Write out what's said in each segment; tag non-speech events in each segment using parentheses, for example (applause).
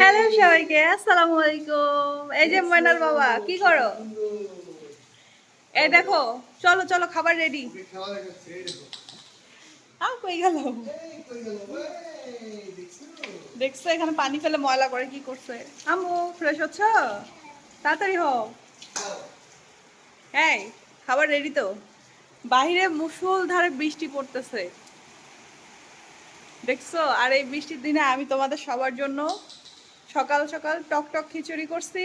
Hello সবাইকে, আসসালামু আলাইকুম। এই যে বাবা, কি করো? এই দেখো, চলো চলো, খাবার রেডি গেল? দেখছ, এখানে পানি ফেলে ময়লা করে কি করছে? আমু ফ্রেশ হচ্ছ? তাড়াতাড়ি হও। এই, খাবার রেডি তো। বাইরে মুসুলধারে বৃষ্টি পড়তেছে। দেখছ? আর এই বৃষ্টির দিনে আমি তোমাদের সবার জন্য সকাল সকাল টক টক খিচুড়ি করছি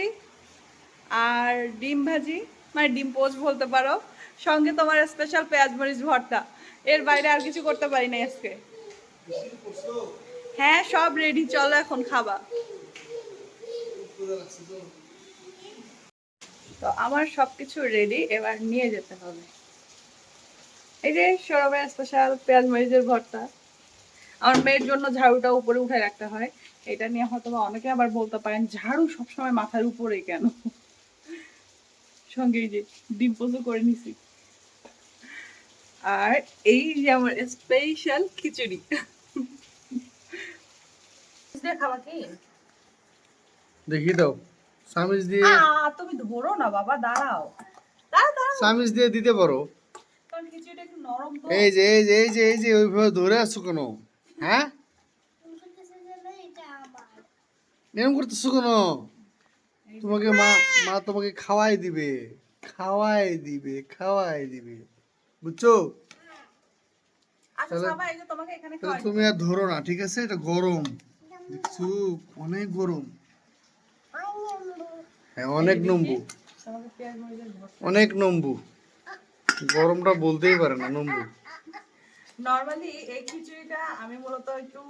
আর ডিম ভাজি মানে ডিম পোস্ট বলতে পারো, সঙ্গে তোমার স্পেশাল পেঁয়াজ মরিচ ভর্তা। এর বাইরে আর কিছু করতে পারি না আজকে। হ্যাঁ সব রেডি চলো এখন খাবা। তো আমার সবকিছু রেডি এবার নিয়ে যেতে হবে। এই যে সৌরভের স্পেশাল পেঁয়াজ মরিচের ভর্তা। আমার মেয়ের জন্য ঝাড়ুটা উপরে উঠে রাখতে হয়। এটা নিয়ে হয়তো অনেকে আবার বলতে পারেন ঝাড়ু সবসময় মাথার উপরে কেন? সঙ্গে যে ডিম করে নিছি। আর এই যে আমার স্পেশাল খিচুড়ি। খাবা কি? দেখি দাও সামিজ দিয়ে তুমি ধরো না বাবা দাঁড়াও। সামিজ দিয়ে দিতে পারো। কারণ খিচুড়িটা একটু নরম তো। এই যে এই যে এই যে এই যে ওইভাবে ধরে আছো কেন? হ্যাঁ? এরকম করতেছো কেন? তোমাকে মা মা তোমাকে খাওয়াই দিবে খাওয়াই দিবে খাওয়াই দিবে। বুঝছ? আচ্ছা তাহলে- তুমি আর ধরো না ঠিক আছে? এটা গরম। দেখছ? অনেক গরম। হ্যাঁ অনেক নম্বু। অনেক নম্বু। গরমটা বলতেই পারে না নম্বু। নর্মালি এই খিচুড়িটা আমি মূলত একটু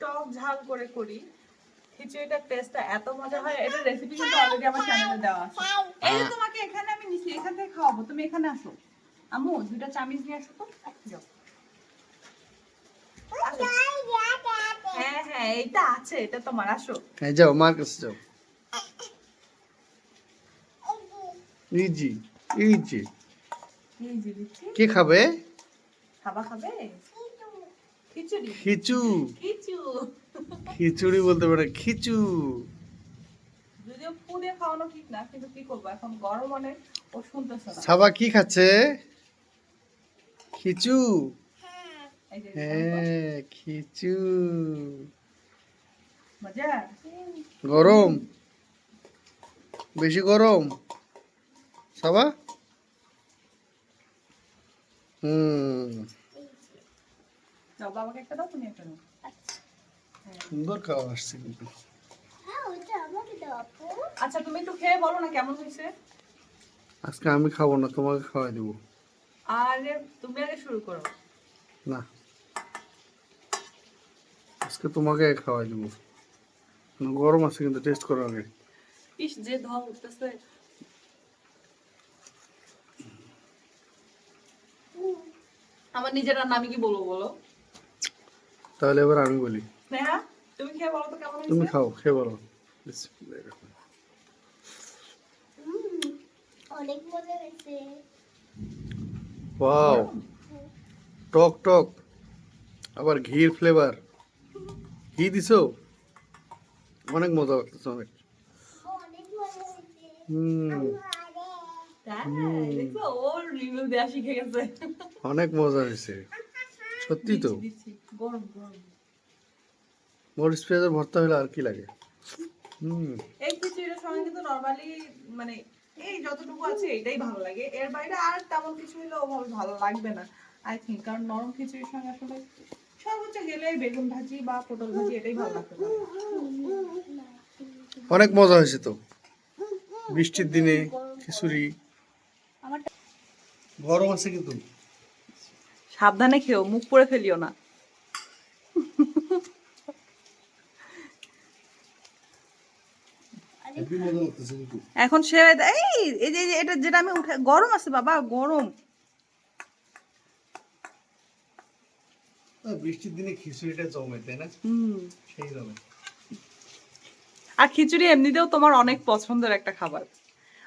টক ঝাল করে করি। খিচুড়িটার টেস্টটা এত মজা হয় এটা রেসিপি কিন্তু অলরেডি আমার চ্যানেলে দেওয়া আছে। এই যে তোমাকে এখানে আমি নিছি এখান থেকে খাওয়াবো তুমি এখানে আসো। আম্মু দুইটা চামিচ নিয়ে আসো তো যাও। হ্যাঁ হ্যাঁ এইটা আছে এটা তোমার আসো। হ্যাঁ যাও মার কাছে যাও। ইজি ইজি এই কে খাবে? খাবা খাবে? খিচুড়ি। খিচু। খিচু। খিচুড়ি বলতে পারে খিচু। যদিও পুড়ে খাওয়ানো ঠিক না কিন্তু কি করব? এখন গরম অনেক ও শুনতেছে না। সাবা কি খাচ্ছে? খিচু। হ্যাঁ। খিচু। মজা? গরম। বেশি গরম। সাবা? হুম। বাবাকে একটা দাও তুমি একটা দাও সুন্দর খাওয়া আসছে কিন্তু। আচ্ছা তুমি একটু খেয়ে বলো না কেমন হয়েছে? আজকে আমি খাব না তোমাকে খাওয়াই দেবো। আরে তুমি আগে শুরু করো। না। আজকে তোমাকে খাওয়াই দেবো। গরম আছে কিন্তু টেস্ট করো আগে। ইস যে ধোয়া উঠতেছে। আমার নিজের রান্না আমি কি বলব বলো? তাহলে এবার আমি বলি। স্নেহা তুমি খেয়ে বলো তো কেমন তুমি খাও খেয়ে বলো। অনেক মজা হয়েছে। ওয়াও টক টক আবার ঘির ফ্লেভার ঘি দিছো? অনেক মজা লাগতেছে অনেক। অনেক মজা হয়েছে। হুম। অনেক মজা হয়েছে। সত্যি তো। মরিচ পেঁয়াজের ভর্তা হলে আর কি লাগে? হুম। এই খিচুড়িটার সঙ্গে কিন্তু নর্মালি মানে এই যতটুকু আছে এটাই ভালো লাগে। এর বাইরে আর তেমন কিছু হলে ওভাবে ভালো লাগবে না আই থিঙ্ক কারণ নরম খিচুড়ির সঙ্গে আসলে সর্বোচ্চ গেলে বেগুন ভাজি বা পটল ভাজি এটাই ভালো অনেক মজা হয়েছে তো। বৃষ্টির দিনে খিচুড়ি। আমার গরম আছে কিন্তু। সাবধানে খেও মুখ পড়ে ফেলিও না। এখন সে এই এই যে এটা যেটা আমি উঠে গরম আছে বাবা গরম। বৃষ্টির দিনে খিচুড়িটা জমে তাই না? সেই জমে। আর খিচুড়ি এমনিতেও তোমার অনেক পছন্দের একটা খাবার।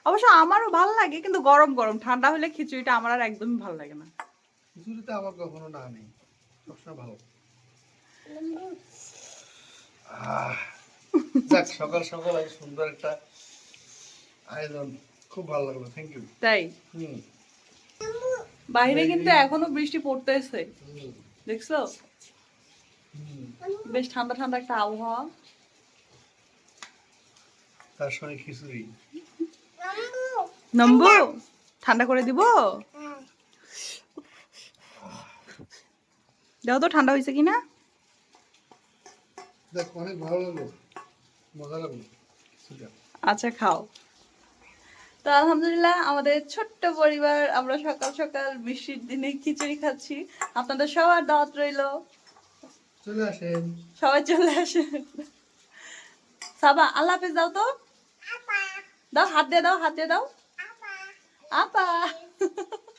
অবশ্য আমারও ভালো লাগে কিন্তু গরম গরম। ঠান্ডা হলে খিচুড়িটা আমার আর একদমই ভালো লাগে না। খিচুড়িতে আমার কখনো না নেই সবসময় ভালো। যাক সকাল সকাল আজ সুন্দর একটা আয়োজন খুব ভালো লাগল থ্যাংক ইউ তাই? বাইরে কিন্তু এখনও বৃষ্টি পড়তেছে। দেখছ। বেশ ঠান্ডা ঠান্ডা একটা আবহাওয়া। তার সঙ্গে খিচুড়ি। নম্বু ঠান্ডা করে দিব? দাও তো ঠান্ডা হয়েছে কিনা? অনেক ভালো লাগল। মজা লাগল। আচ্ছা খাও। তো আলহামদুলিল্লাহ আমাদের ছোট্ট পরিবার আমরা সকাল সকাল বৃষ্টির দিনে খিচুড়ি খাচ্ছি। আপনাদের সবার দাওয়াত রইল। চলে আসেন। সবাই চলে আসে সাবা আল্লাহ হাফেজ দাও তো। দাও হাত দিয়ে দাও হাত দিয়ে দাও। আপা। (laughs)